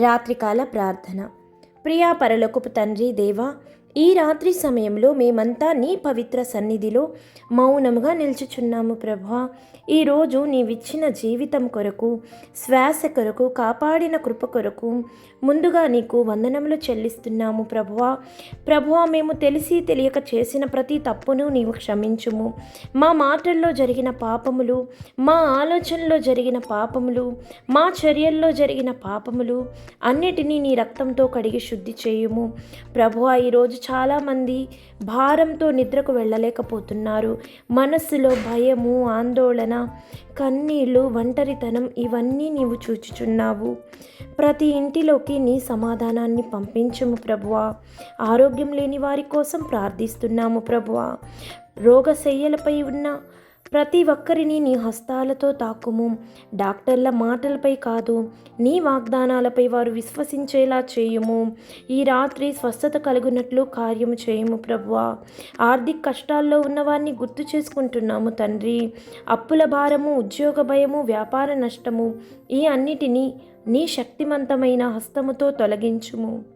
రాత్రికాల ప్రార్థన. ప్రియా పరలోకపు తండ్రి దేవా ఈ రాత్రి సమయంలో మేమంతా నీ పవిత్ర సన్నిధిలో మౌనముగా నిల్చుచున్నాము ప్రభా. ఈరోజు నీవిచ్చిన జీవితం కొరకు శ్వాస కొరకు కాపాడిన కృప కొరకు ముందుగా నీకు వందనములు చెల్లిస్తున్నాము ప్రభువా ప్రభువా మేము తెలిసి తెలియక చేసిన ప్రతి తప్పును నీవు క్షమించుము. మా మాటల్లో జరిగిన పాపములు మా ఆలోచనలో జరిగిన పాపములు మా చర్యల్లో జరిగిన పాపములు అన్నిటినీ నీ రక్తంతో కడిగి శుద్ధి చేయుము. ప్రభువా ఈరోజు చాలామంది భారంతో నిద్రకు వెళ్ళలేకపోతున్నారు. మనస్సులో భయము ఆందోళన కన్నీళ్ళు ఒంటరితనం ఇవన్నీ నీవు చూచుచున్నావు. ప్రతి ఇంటిలోకి నీ సమాధానాన్ని పంపించము ప్రభువా. ఆరోగ్యం లేని వారి కోసం ప్రార్థిస్తున్నాము ప్రభువా. రోగశయ్యలపై ఉన్న ప్రతి ఒక్కరిని నీ హస్తాలతో తాకుము. డాక్టర్ల మాటలపై కాదు నీ వాగ్దానాలపై వారు విశ్వసించేలా చేయుము. ఈ రాత్రి స్వస్థత కలుగునట్లు కార్యము చేయము ప్రభువా. ఆర్థిక కష్టాల్లో ఉన్నవారిని గుర్తు చేసుకుంటున్నాము తండ్రి. అప్పుల భారము ఉద్యోగ భయము వ్యాపార నష్టము ఈ అన్నిటినీ నీ శక్తివంతమైన హస్తముతో తొలగించుము.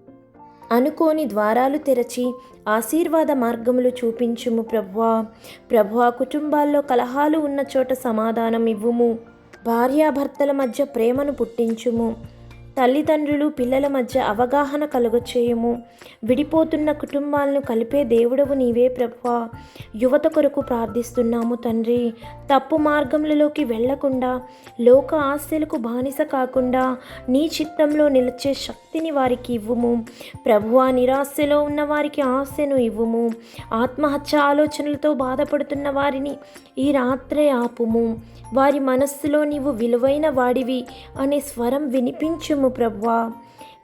అనుకోని ద్వారాలు తెరచి ఆశీర్వాద మార్గములు చూపించుము ప్రభువా. ప్రభువా కుటుంబాల్లో కలహాలు ఉన్న చోట సమాధానం ఇవ్వుము. భార్యాభర్తల మధ్య ప్రేమను పుట్టించుము. తల్లిదండ్రులు పిల్లల మధ్య అవగాహన కలుగచేయము. విడిపోతున్న కుటుంబాలను కలిపే దేవుడవు నీవే ప్రభువా. యువత కొరకు ప్రార్థిస్తున్నాము తండ్రి. తప్పు మార్గములలోకి వెళ్ళకుండా లోక ఆశలకు బానిస కాకుండా నీ చిత్తంలో నిలిచే శక్తిని వారికి ఇవ్వుము. ప్రభువా నిరాశలో ఉన్న వారికి ఆశను ఇవ్వుము. ఆత్మహత్య ఆలోచనలతో బాధపడుతున్న వారిని ఈ రాత్రే ఆపుము. వారి మనస్సులో నీవు విలువైన వాడివి అనే స్వరం వినిపించుము. ప్రభువా.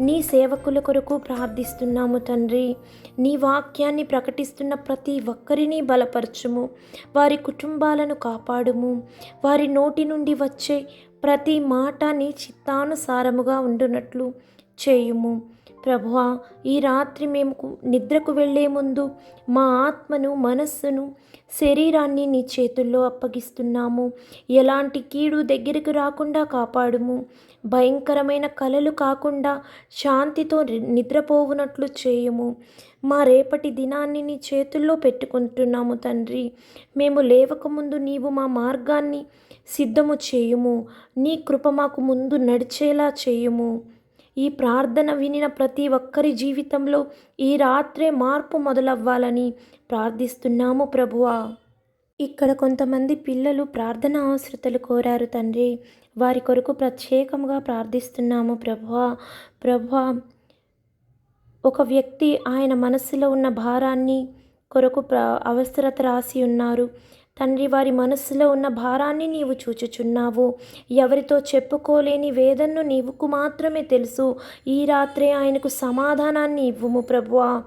నీ సేవకుల కొరకు ప్రార్థిస్తున్నాము తండ్రి. నీ వాక్యాన్ని ప్రకటిస్తున్న ప్రతి ఒక్కరిని బలపరచుము. వారి కుటుంబాలను కాపాడుము. వారి నోటి నుండి వచ్చే ప్రతి మాట నీ చిత్తానుసారముగా ఉండునట్లు చేయుము. ప్రభువా ఈ రాత్రి మేము నిద్రకు వెళ్ళే ముందు మా ఆత్మను మనస్సును శరీరాన్ని నీ చేతుల్లో అప్పగిస్తున్నాము. ఎలాంటి కీడు దగ్గరకు రాకుండా కాపాడుము. భయంకరమైన కలలు కాకుండా శాంతితో నిద్రపోవునట్లు చేయము. మా రేపటి దినాన్ని నీ చేతుల్లో పెట్టుకుంటున్నాము తండ్రి. మేము లేవకముందు నీవు మా మార్గాన్ని సిద్ధము చేయుము. నీ కృప మాకు ముందు నడిచేలా చేయుము. ఈ ప్రార్థన వినిన ప్రతి ఒక్కరి జీవితంలో ఈ రాత్రే మార్పు మొదలవ్వాలని ప్రార్థిస్తున్నాము ప్రభువా. ఇక్కడ కొంతమంది పిల్లలు ప్రార్థన అవసరతలు కోరారు తండ్రి. వారి కొరకు ప్రత్యేకంగా ప్రార్థిస్తున్నాము ప్రభువా. ప్రభువా ఒక వ్యక్తి ఆయన మనస్సులో ఉన్న భారాన్ని కొరకు ప్ర అవసరత రాసి ఉన్నారు. తండ్రి వారి మనస్సులో ఉన్న భారాన్ని నీవు చూచుచున్నావు. ఎవరితో చెప్పుకోలేని వేదన్ను నీవుకు మాత్రమే తెలుసు. ఈ రాత్రే ఆయనకు సమాధానాన్ని ఇవ్వము ప్రభువా.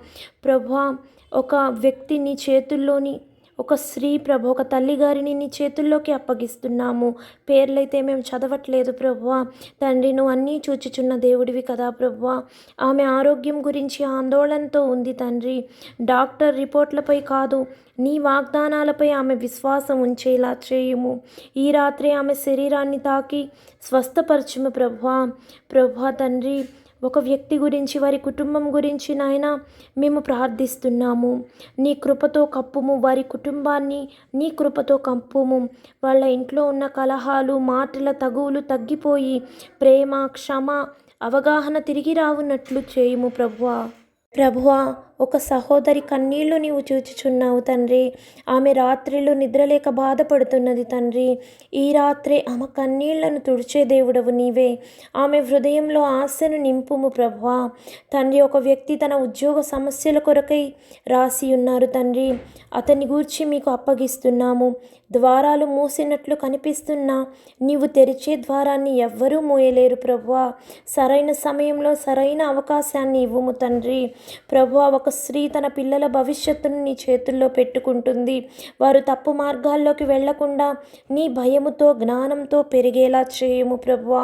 ప్రభువా ఒక వ్యక్తి నీ చేతుల్లోని ఒక స్త్రీ ప్రభు ఒక తల్లిగారిని నీ చేతుల్లోకి అప్పగిస్తున్నాము. పేర్లైతే మేము చదవట్లేదు ప్రభువా. తండ్రి నువ్వు అన్నీ చూచుచున్న దేవుడివి కదా ప్రభువా. ఆమె ఆరోగ్యం గురించి ఆందోళనతో ఉంది తండ్రి. డాక్టర్ రిపోర్ట్లపై కాదు నీ వాగ్దానాలపై ఆమె విశ్వాసం ఉంచేలా చేయుము. ఈ రాత్రి ఆమె శరీరాన్ని తాకి స్వస్థపరచుము ప్రభువా. ప్రభువా తండ్రి ఒక వ్యక్తి గురించి వారి కుటుంబం గురించి నాయన మేము ప్రార్థిస్తున్నాము. నీ కృపతో కప్పుము వారి కుటుంబాన్ని నీ కృపతో కప్పుము వాళ్ళ ఇంట్లో ఉన్న కలహాలు మాటల తగువులు తగ్గిపోయి ప్రేమ క్షమ అవగాహన తిరిగి రావున్నట్లు చేయుము ప్రభువా. ప్రభువా ఒక సహోదరి కన్నీళ్ళు నీవు చూచుచున్నావు తండ్రి. ఆమె రాత్రిలు నిద్రలేక బాధపడుతున్నది తండ్రి. ఈ రాత్రే ఆమె కన్నీళ్ళను తుడిచే దేవుడవు నీవే. ఆమె హృదయంలో ఆశను నింపుము ప్రభువా. తండ్రి ఒక వ్యక్తి తన ఉద్యోగ సమస్యల కొరకై రాసి ఉన్నారు తండ్రి. అతని గూర్చి మీకు అప్పగిస్తున్నాము. ద్వారాలు మూసినట్లు కనిపిస్తున్నా నీవు తెరిచే ద్వారాన్ని ఎవ్వరూ మూయలేరు ప్రభువా. సరైన సమయంలో సరైన అవకాశాన్ని ఇవ్వుము తండ్రి. ప్రభువా ఒక ఒక స్త్రీ తన పిల్లల భవిష్యత్తును నీ చేతుల్లో పెట్టుకుంటుంది. వారు తప్పు మార్గాల్లోకి వెళ్ళకుండా నీ భయముతో జ్ఞానంతో పెరిగేలా చేయము ప్రభువా.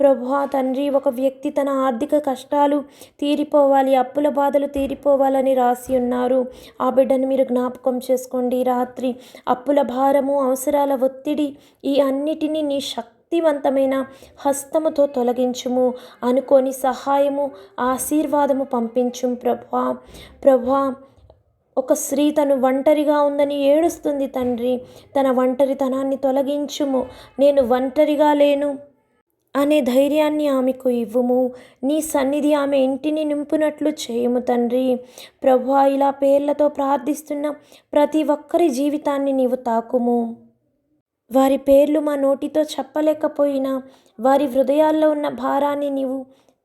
ప్రభువా తండ్రి ఒక వ్యక్తి తన ఆర్థిక కష్టాలు తీరిపోవాలి అప్పుల బాధలు తీరిపోవాలని రాసి ఉన్నారు. ఆ బిడ్డను మీరు జ్ఞాపకం చేసుకోండి. రాత్రి అప్పుల భారము అవసరాల ఒత్తిడి ఈ అన్నిటినీ నీ శక్తి శక్తివంతమైన హస్తముతో తొలగించుము అనుకోని సహాయము ఆశీర్వాదము పంపించుము ప్రభా. ప్రభా ఒక స్త్రీ తను ఒంటరిగా ఉందని ఏడుస్తుంది తండ్రి. తన ఒంటరితనాన్ని తొలగించుము. నేను ఒంటరిగా లేను అనే ధైర్యాన్ని ఆమెకు ఇవ్వుము. నీ సన్నిధి ఆమె ఇంటిని నింపునట్లు చేయము తండ్రి. ప్రభు ఇలా పేర్లతో ప్రార్థిస్తున్న ప్రతి ఒక్కరి జీవితాన్ని నీవు తాకుము. వారి పేర్లు మా నోటితో చెప్పలేకపోయినా వారి హృదయాల్లో ఉన్న భారాన్ని నీవు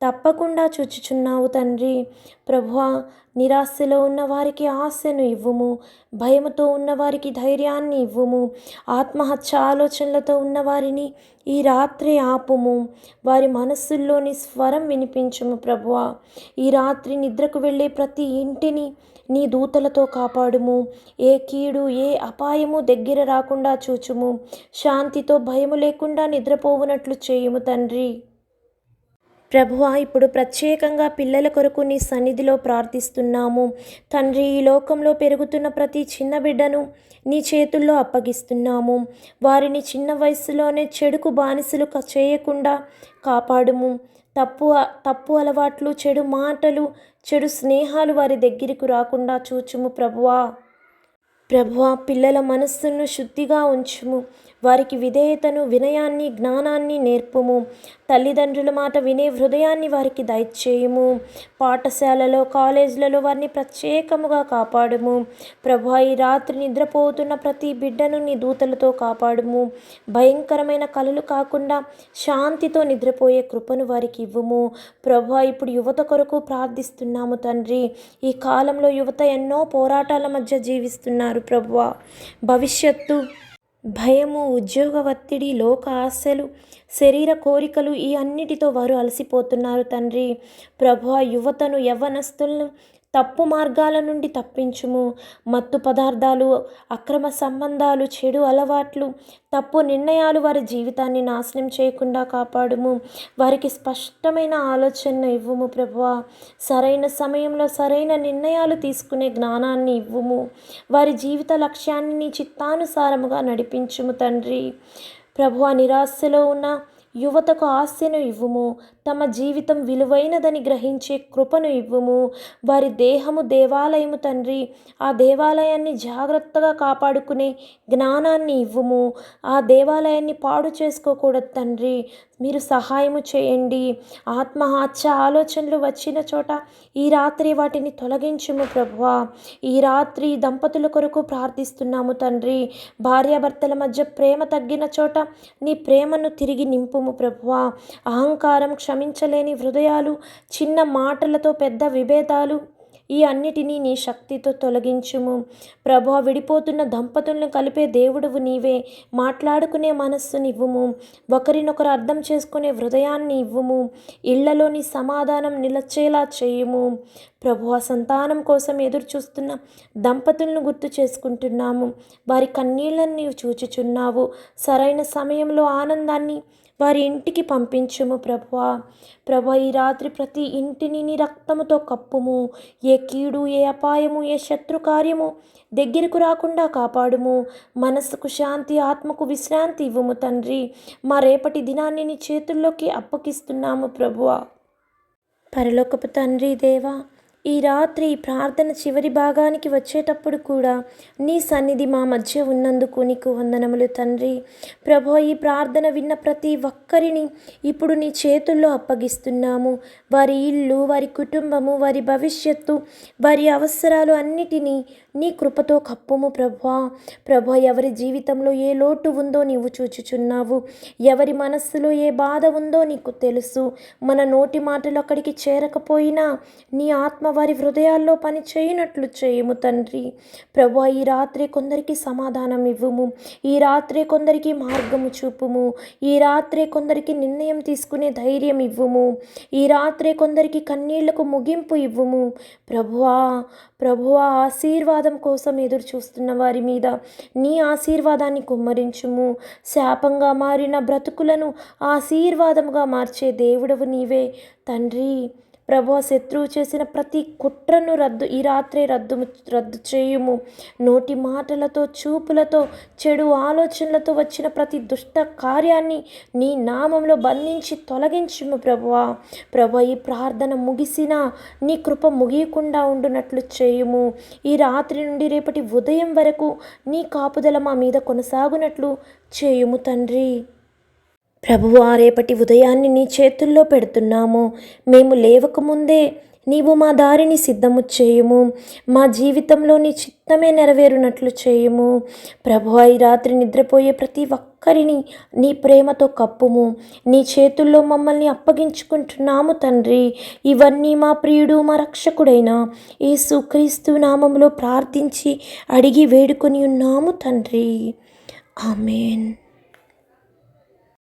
తప్పకుండా చూచుచున్నావు తండ్రి. ప్రభువా నిరాశలో ఉన్న వారికి ఆశను ఇవ్వుము. భయముతో ఉన్నవారికి ధైర్యాన్ని ఇవ్వుము. ఆత్మహత్య ఆలోచనలతో ఉన్నవారిని ఈ రాత్రి ఆపుము. వారి మనస్సుల్లోని స్వరం వినిపించుము ప్రభువా. ఈ రాత్రి నిద్రకు వెళ్ళే ప్రతి ఇంటిని నీ దూతలతో కాపాడుము. ఏ కీడు ఏ అపాయము దగ్గర రాకుండా చూచుము. శాంతితో భయము లేకుండా నిద్రపోవునట్లు చేయుము తండ్రి. ప్రభువా ఇప్పుడు ప్రత్యేకంగా పిల్లల కొరకు నీ సన్నిధిలో ప్రార్థిస్తున్నాము. తండ్రి ఈ లోకంలో పెరుగుతున్న ప్రతి చిన్న బిడ్డను నీ చేతుల్లో అప్పగిస్తున్నాము. వారిని చిన్న వయసులోనే చెడుకు బానిసలు చేయకుండా కాపాడుము. తప్పు తప్పు అలవాట్లు చెడు మాటలు చెడు స్నేహాలు వారి దగ్గరికి రాకుండా చూచుము ప్రభువా. ప్రభువా పిల్లల మనస్సును శుద్ధిగా ఉంచుము. వారికి విధేయతను వినయాన్ని జ్ఞానాన్ని నేర్పుము. తల్లిదండ్రుల మాట వినే హృదయాన్ని వారికి దయచేయము. పాఠశాలలో కాలేజీలలో వారిని ప్రత్యేకముగా కాపాడుము. ప్రభు ఈ రాత్రి నిద్రపోతున్న ప్రతి బిడ్డను నీ దూతలతో కాపాడుము. భయంకరమైన కలలు కాకుండా శాంతితో నిద్రపోయే కృపను వారికి ఇవ్వము. ప్రభా ఇప్పుడు యువత కొరకు ప్రార్థిస్తున్నాము తండ్రి. ఈ కాలంలో యువత ఎన్నో పోరాటాల మధ్య జీవిస్తున్నారు. ప్రభువా. భవిష్యత్తు భయము ఉద్యోగ ఒత్తిడి లోక ఆశలు శరీర కోరికలు ఈ అన్నిటితో వారు అలసిపోతున్నారు తండ్రి. ప్రభు యువతను యవ్వనస్తులను తప్పు మార్గాల నుండి తప్పించుము. మత్తు పదార్థాలు అక్రమ సంబంధాలు చెడు అలవాట్లు తప్పు నిర్ణయాలు వారి జీవితాన్ని నాశనం చేయకుండా కాపాడుము. వారికి స్పష్టమైన ఆలోచన ఇవ్వము ప్రభువా. సరైన సమయంలో సరైన నిర్ణయాలు తీసుకునే జ్ఞానాన్ని ఇవ్వము. వారి జీవిత లక్ష్యాన్ని చిత్తానుసారముగా నడిపించుము తండ్రి. ప్రభువా నిరాశలో ఉన్న యువతకు ఆశను ఇవ్వుము. తమ జీవితం విలువైనదని గ్రహించే కృపను ఇవ్వుము. వారి దేహము దేవాలయము తండ్రి. ఆ దేవాలయాన్ని జాగ్రత్తగా కాపాడుకునే జ్ఞానాన్ని ఇవ్వుము. ఆ దేవాలయాన్ని పాడు చేసుకోకూడదు తండ్రి. మీరు సహాయము చేయండి. ఆత్మహత్య ఆలోచనలు వచ్చిన చోట ఈ రాత్రి వాటిని తొలగించుము ప్రభువా. ఈ రాత్రి దంపతుల కొరకు ప్రార్థిస్తున్నాము తండ్రి. భార్యాభర్తల మధ్య ప్రేమ తగ్గిన చోట నీ ప్రేమను తిరిగి నింపుము. ప్రభువా. అహంకారం క్షమించలేని హృదయాలు చిన్న మాటలతో పెద్ద విభేదాలు ఈ అన్నిటినీ నీ శక్తితో తొలగించుము. ప్రభు విడిపోతున్న దంపతులను కలిపే దేవుడువు నీవే. మాట్లాడుకునే మనస్సుని ఇవ్వుము. ఒకరినొకరు అర్థం చేసుకునే హృదయాన్ని ఇవ్వుము. ఇళ్ళలోని సమాధానం నిలచేలా చేయుము. ప్రభు ఆ సంతానం కోసం ఎదురు చూస్తున్న దంపతులను గుర్తు చేసుకుంటున్నాము. వారి కన్నీళ్ళను నీవు చూచుచున్నావు. సరైన సమయంలో ఆనందాన్ని వారి ఇంటికి పంపించుము ప్రభువా. ప్రభా ఈ రాత్రి ప్రతి ఇంటిని నీ రక్తముతో కప్పుము. ఏ కీడు ఏ అపాయము ఏ శత్రు కార్యము దగ్గరకు రాకుండా కాపాడుము. మనస్సుకు శాంతి ఆత్మకు విశ్రాంతి ఇవ్వము తండ్రి. మా రేపటి దినాన్ని నీ చేతుల్లోకి అప్పగిస్తున్నాము ప్రభువా. పరలోకపు తండ్రి దేవా ఈ రాత్రి ప్రార్థన చివరి భాగానికి వచ్చేటప్పుడు కూడా నీ సన్నిధి మా మధ్య ఉన్నందుకు నీకు వందనములు తండ్రి. ప్రభు ఈ ప్రార్థన విన్న ప్రతి ఒక్కరిని ఇప్పుడు నీ చేతుల్లో అప్పగిస్తున్నాము. వారి ఇల్లు వారి కుటుంబము వారి భవిష్యత్తు వారి అవసరాలు అన్నిటినీ నీ కృపతో కప్పుము ప్రభా. ప్రభా ఎవరి జీవితంలో ఏ లోటు ఉందో నీవు చూచుచున్నావు. ఎవరి మనస్సులో ఏ బాధ ఉందో నీకు తెలుసు. మన నోటి మాటలు అక్కడికి చేరకపోయినా నీ ఆత్మ వారి హృదయాల్లో పని చేయనట్లు చేయము తండ్రి. ప్రభా ఈ రాత్రి కొందరికి సమాధానం ఇవ్వము. ఈ రాత్రి కొందరికి మార్గము చూపుము. ఈ రాత్రి కొందరికి నిర్ణయం తీసుకునే ధైర్యం ఇవ్వము. ఈ రాత్రి కొందరికి కన్నీళ్ళకు ముగింపు ఇవ్వము. ప్రభువా ప్రభువా ఆశీర్వాదం కోసం ఎదురు చూస్తున్న వారి మీద నీ ఆశీర్వాదాన్ని కుమ్మరించుము. శాపంగా మారిన బ్రతుకులను ఆశీర్వాదముగా మార్చే దేవుడవు నీవే తండ్రి. ప్రభు శత్రువు చేసిన ప్రతి కుట్రను రద్దు ఈ రాత్రే రద్దు రద్దు చేయుము. నోటి మాటలతో చూపులతో చెడు ఆలోచనలతో వచ్చిన ప్రతి దుష్ట కార్యాన్ని నీ నామంలో బంధించి తొలగించుము ప్రభువా. ప్రభు ఈ ప్రార్థన ముగిసినా నీ కృప ముగియకుండా ఉండునట్లు చేయుము. ఈ రాత్రి నుండి రేపటి ఉదయం వరకు నీ కాపుదల మా మీద కొనసాగునట్లు చేయుము తండ్రి. ప్రభువా రేపటి ఉదయాన్ని నీ చేతుల్లో పెడుతున్నాము. మేము లేవకముందే నీవు మా దారిని సిద్ధము చేయుము. మా జీవితంలో నీ చిత్తమే నెరవేరునట్లు చేయుము. ప్రభు ఈ రాత్రి నిద్రపోయే ప్రతి ఒక్కరిని నీ ప్రేమతో కప్పుము. నీ చేతుల్లో మమ్మల్ని అప్పగించుకుంటున్నాము తండ్రి. ఇవన్నీ మా ప్రియుడు మా రక్షకుడైన యేసుక్రీస్తు నామంలో ప్రార్థించి అడిగి వేడుకొని ఉన్నాము తండ్రి. ఆమెన్.